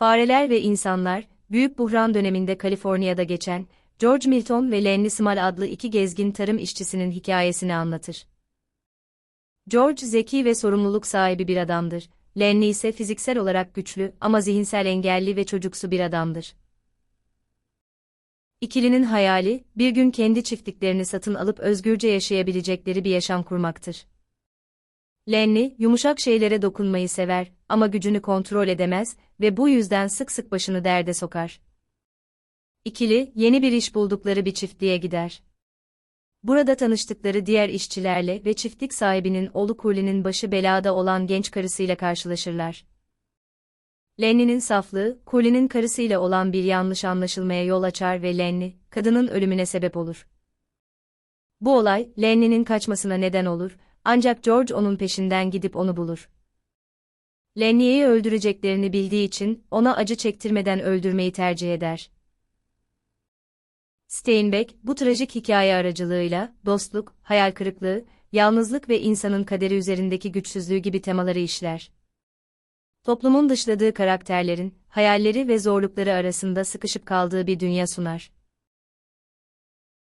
Fareler ve İnsanlar, Büyük Buhran döneminde Kaliforniya'da geçen, George Milton ve Lenny Small adlı iki gezgin tarım işçisinin hikayesini anlatır. George zeki ve sorumluluk sahibi bir adamdır. Lenny ise fiziksel olarak güçlü ama zihinsel engelli ve çocuksu bir adamdır. İkilinin hayali, bir gün kendi çiftliklerini satın alıp özgürce yaşayabilecekleri bir yaşam kurmaktır. Lenny, yumuşak şeylere dokunmayı sever ama gücünü kontrol edemez ve bu yüzden sık sık başını derde sokar. İkili, yeni bir iş buldukları bir çiftliğe gider. Burada tanıştıkları diğer işçilerle ve çiftlik sahibinin oğlu Cooley'nin başı belada olan genç karısıyla karşılaşırlar. Lenny'nin saflığı, Cooley'nin karısıyla olan bir yanlış anlaşılmaya yol açar ve Lenny, kadının ölümüne sebep olur. Bu olay, Lenny'nin kaçmasına neden olur, ancak George onun peşinden gidip onu bulur. Lenny'yi öldüreceklerini bildiği için, ona acı çektirmeden öldürmeyi tercih eder. Steinbeck, bu trajik hikaye aracılığıyla, dostluk, hayal kırıklığı, yalnızlık ve insanın kaderi üzerindeki güçsüzlüğü gibi temaları işler. Toplumun dışladığı karakterlerin, hayalleri ve zorlukları arasında sıkışıp kaldığı bir dünya sunar.